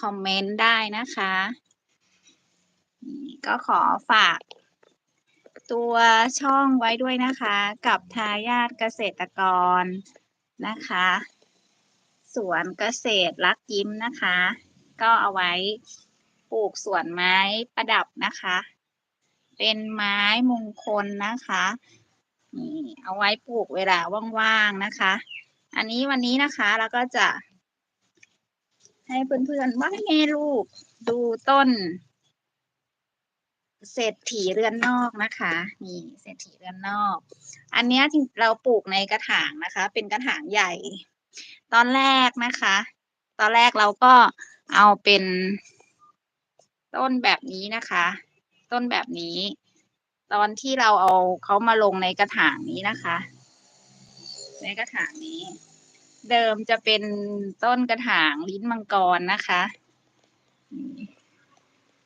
คอมเมนต์ได้นะคะก็ขอฝาก ตัวช่องไว้ด้วยนะคะ กับทายาทเกษตรกรนะคะ สวนเกษตรรักยิ้มนะคะ ก็เอาไว้ปลูกสวนไม้ประดับนะคะ เป็นไม้มงคลนะคะนี่เอาไว้ปลูกเวลาว่างๆนะคะ อันนี้วันนี้นะคะเราก็จะ ให้เพื่อนๆว่าแม่ลูก ดูต้น เศรษฐีเรือนนอกนะคะ นี่เศรษฐีเรือนนอก อันนี้ที่เราปลูกในกระถางนะคะ เป็นกระถางใหญ่ ตอนแรกนะคะ ตอนแรกเราก็เอาเป็นต้นแบบนี้นะคะ ต้นแบบนี้ ตอนที่เราเอาเขามาลงในกระถางนี้นะคะ ในกระถางนี้ เดิมจะเป็นต้นกระถางลิ้นมังกรนะคะ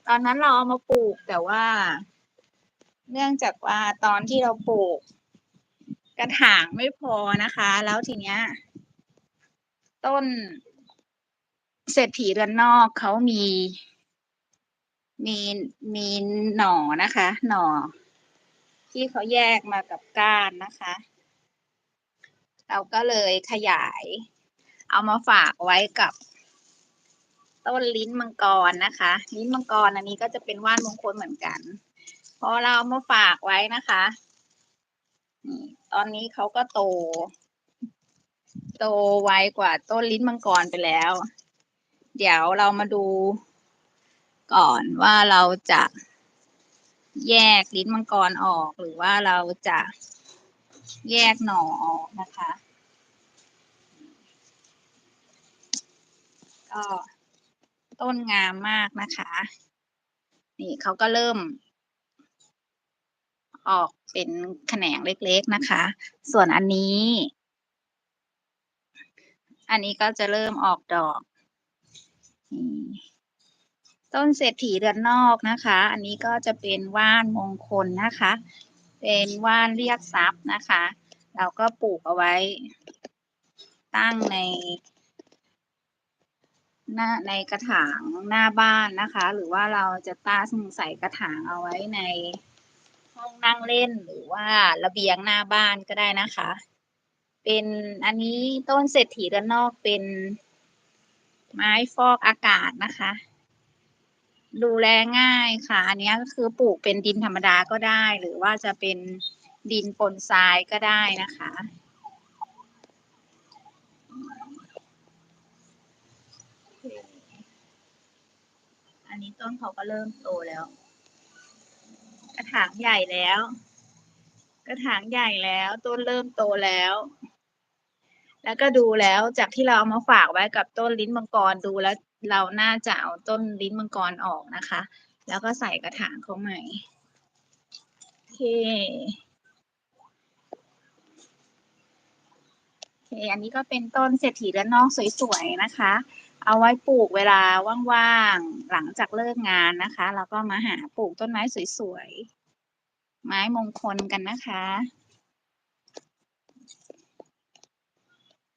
ตอนนั้นเราเอามาปลูกแต่ว่า เนื่องจากว่าตอนที่เราปลูก กระถางไม่พอนะคะ แล้วทีเนี้ย ต้นเศรษฐีเรือนนอกเขามี มีมีหน่อนะคะ หน่อ ที่เขาแยกมากับก้านนะคะ เราก็เลยขยาย เอามาฝากไว้กับ ต้นลิ้นมังกรนะคะ ลิ้นมังกรอันนี้ก็จะเป็นว่านมงคลเหมือนกัน พอเราเอามาฝากไว้นะคะตอนนี้เขาก็โต โตไวกว่าต้นลิ้นมังกรไปแล้ว เดี๋ยวเรามาดูก่อนว่าเราจะแยกลิ้นมังกรออกหรือว่าเราจะ แยกหน่อออกนะคะ ก็ต้นงามมากนะคะ นี่เขาก็เริ่ม ออกเป็นแขนงเล็กๆนะคะ ส่วนอันนี้ อันนี้ก็จะเริ่มออกดอกนี่ต้นเศรษฐีเรือนนอกนะคะ อันนี้ก็จะเป็นว่านมงคลนะคะ เป็นว่านเรียกทรัพย์นะคะ เราก็ปลูกเอาไว้ ตั้งในหน้าในกระถางหน้าบ้านนะคะ หรือว่าเราจะตั้งใส่กระถางเอาไว้ในห้องนั่งเล่นหรือว่าระเบียงหน้าบ้านก็ได้นะคะ เป็นอันนี้ต้นเศรษฐีด้านนอกเป็นไม้ฟอกอากาศนะคะ ดูแลง่ายค่ะ อันนี้ก็คือปลูกเป็นดินธรรมดาก็ได้ หรือว่าจะเป็นดินปนทรายก็ได้นะคะ อันนี้ต้นเขาก็เริ่มโตแล้ว กระถางใหญ่แล้ว กระถางใหญ่แล้วต้นเริ่มโตแล้ว แล้วก็ดูแล้วจากที่เราเอามาฝากไว้กับต้นลิ้นมังกรดูแล้ว เราน่าจะเอาต้นลิ้นมังกรออกนะคะ แล้วก็ใส่กระถางเขาใหม่ โอเคโอเคอันนี้ก็เป็นต้นเศรษฐีด้านนอกสวยๆนะคะ เอาไว้ปลูกเวลาว่างๆ หลังจากเลิกงานนะคะ แล้วก็มาหาปลูกต้นไม้สวยๆ ไม้มงคลกันนะคะ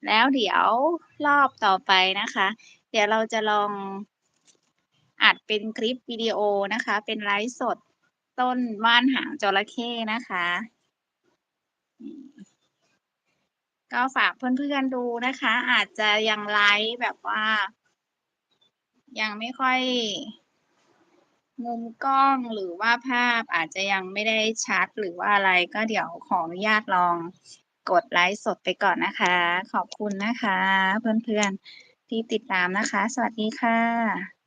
แล้วเดี๋ยวรอบต่อไปนะคะ เดี๋ยวเราจะลองอัดเป็นคลิปวิดีโอนะคะ เป็นไลฟ์สดต้นว่านหางจระเข้นะคะ ก็ฝากเพื่อนๆดูนะคะ อาจจะยังไลฟ์แบบว่า ยังไม่ค่อยมุมกล้องหรือว่าภาพอาจจะยังไม่ได้ชัดหรือว่าอะไรก็เดี๋ยวขออนุญาตลองกดไลฟ์สดไปก่อนนะคะ ขอบคุณนะคะ เพื่อนๆ ที่ติดตามนะคะ สวัสดีค่ะ